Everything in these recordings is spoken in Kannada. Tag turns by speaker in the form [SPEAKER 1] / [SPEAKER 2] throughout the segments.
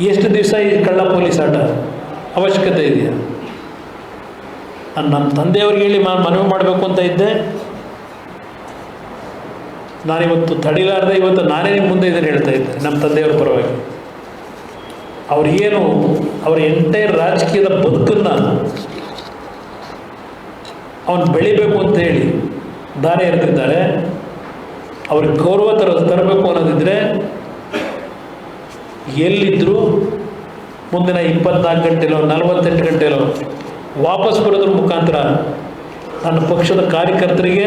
[SPEAKER 1] ಎಷ್ಟು ದಿವಸ ಈ ಕಳ್ಳ ಪೊಲೀಸ್ ಆಟ? ಅವಶ್ಯಕತೆ ಇದೆಯಾ? ನಮ್ಮ ತಂದೆಯವ್ರಿಗೆ ಹೇಳಿ ನಾನು ಮನವಿ ಮಾಡಬೇಕು ಅಂತ ಇದ್ದೆ. ನಾನಿವತ್ತು ತಡಿಲಾರ್ದೆ ಇವತ್ತು ನಾನೇ ನಿಮ್ಮ ಮುಂದೆ ಇದನ್ನು ಹೇಳ್ತಾ ಇದ್ದೆ ನಮ್ಮ ತಂದೆಯವ್ರ ಪರವಾಗಿ. ಏನು ಅವ್ರ ಎಂಟೈರ್ ರಾಜಕೀಯದ ಬದುಕನ್ನು ಅವನು ಬೆಳಿಬೇಕು ಅಂತ ಹೇಳಿ ದಾರಿ ಎರೆದಿದ್ದಾರೆ. ಅವ್ರಿಗೆ ಗೌರವ ತರ ತರಬೇಕು ಅನ್ನೋದಿದ್ರೆ ಎಲ್ಲಿದ್ದರೂ ಮುಂದಿನ ಇಪ್ಪತ್ನಾಲ್ಕು ಗಂಟೆಲೋ, ನಲವತ್ತೆಂಟು ಗಂಟೆಲೋ ವಾಪಸ್ ಬರೋದ್ರ ಮುಖಾಂತರ ನನ್ನ ಪಕ್ಷದ ಕಾರ್ಯಕರ್ತರಿಗೆ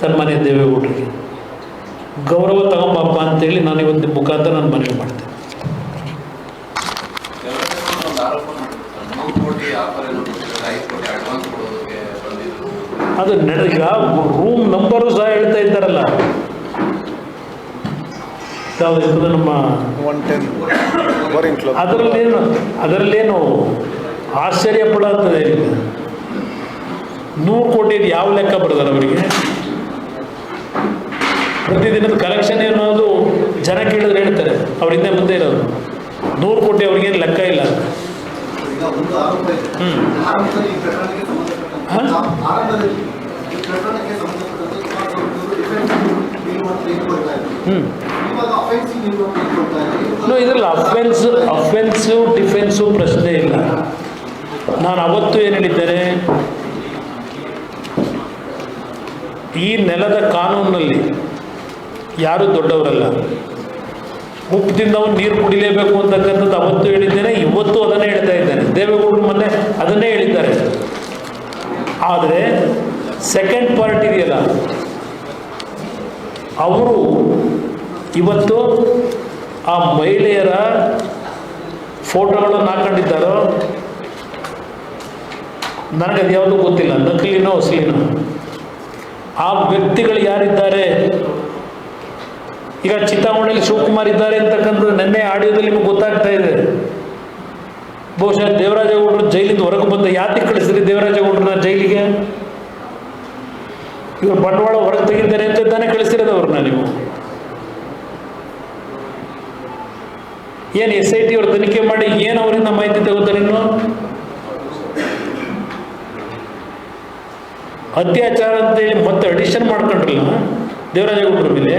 [SPEAKER 1] ಸನ್ಮಾನ್ಯ ದೇವೇಗೌಡರಿಗೆ ಗೌರವ ತಗೊಂಬಪ್ಪ ಅಂತೇಳಿ ನಾನು ಇವತ್ತು ಮುಖಾಂತರ ನಾನು ಮನವಿ ಮಾಡ್ತೇನೆ. ಅದು ನಡೆದ ರೂಮ್ ನಂಬರು ಸಹ ಹೇಳ್ತಾ ಇದ್ದಾರಲ್ಲ. ಯಾವ್ದು ಇರ್ತದೆ ನಮ್ಮ
[SPEAKER 2] ಒನ್ ಟೆನ್
[SPEAKER 1] ಅದರಲ್ಲೇನು ಅದರಲ್ಲೇನು ಆಶ್ಚರ್ಯ ಏನಿಲ್ಲ ನೂರು ಕೋಟಿ ಯಾವ ಲೆಕ್ಕ ಬರ್ತಾರೆ ಅವರಿಗೆ? ಪ್ರತಿದಿನದ ಕಲೆಕ್ಷನ್ ಅನ್ನೋದು ಜನ ಕೇಳಿದ್ರೆ ಹೇಳ್ತಾರೆ. ಅವ್ರ ಹಿಂದೆ ಮುಂದೆ ಇರೋದು. ನೂರು ಕೋಟಿ ಅವ್ರಿಗೇನು ಲೆಕ್ಕ ಇಲ್ಲ. ಹ್ಞೂ ನೋ ಇದರಲ್ಲಿ ಅಫೆನ್ಸ್ ಅಫೆನ್ಸು ಡಿಫೆನ್ಸು ಪ್ರಶ್ನೆ ಇಲ್ಲ. ನಾನು ಅವತ್ತು ಏನು ಹೇಳಿದ್ದೇನೆ? ಈ ನೆಲದ ಕಾನೂನಿನಲ್ಲಿ ಯಾರೂ ದೊಡ್ಡವರಲ್ಲ? ಉಪ್ಪು ಅವನು ನೀರು ಕುಡಿಲೇಬೇಕು ಅಂತಕ್ಕಂಥದ್ದು ಅವತ್ತು ಹೇಳಿದ್ದೇನೆ, ಇವತ್ತು ಅದನ್ನೇ ಹೇಳ್ತಾ ಇದ್ದಾನೆ. ದೇವೇಗೌಡರು ಮೊನ್ನೆ ಅದನ್ನೇ ಹೇಳಿದ್ದಾರೆ. ಆದರೆ ಸೆಕೆಂಡ್ ಪಾರ್ಟ್ ಇದೆಯಲ್ಲ? ಅವರು ಇವತ್ತು ಆ ಮಹಿಳೆಯರ ಫೋಟೋಗಳನ್ನು ಹಾಕೊಂಡಿದ್ದಾರೋ? ಅದು ಯಾವುದೂ ಗೊತ್ತಿಲ್ಲ. ನಕಲಿನೋ ಅಸಲಿನೋ ಆ ವ್ಯಕ್ತಿಗಳು ಯಾರಿದ್ದಾರೆ? ಈಗ ಚಿಂತಾಮಣಿಯಲ್ಲಿ ಶಿವಕುಮಾರ್ ಇದ್ದಾರೆ ಅಂತಕ್ಕಂಥದ್ದು ನಿನ್ನೆ ಆಡಿಯೋದಲ್ಲಿ ನಿಮಗೆ ಗೊತ್ತಾಗ್ತಾ ಇದೆ. ಬಹುಶಃ ದೇವರಾಜೇಗೌಡರು ಜೈಲಿಂದ ಹೊರಗೆ ಬಂದ ಯಾತಿಗೆ ಕಳಿಸಿದ್ರಿ ದೇವರಾಜೇಗೌಡರನ್ನ ಜೈಲಿಗೆ? ಇವರು ಬಂಡವಾಳ ಹೊರಗೆ ತೆಗಿದ್ದಾರೆ ಅಂತ ತಾನೇ ಕಳಿಸಿರೋದು ಅವ್ರನ್ನ ನೀವು. ಏನು ಎಸ್ ಐ ಟಿ ಅವರು ತನಿಖೆ ಮಾಡಿ ಏನು ಅವರಿಂದ ಮಾಹಿತಿ ತಗೋತಾರೆ ಇನ್ನು? ಅತ್ಯಾಚಾರ ಅಂತೇಳಿ ಮತ್ತೆ ಅಡಿಷನ್ ಮಾಡ್ಕೊಂಡ್ರಲ್ಲ ದೇವರಾಜೇಗೌಡರ ಮೇಲೆ?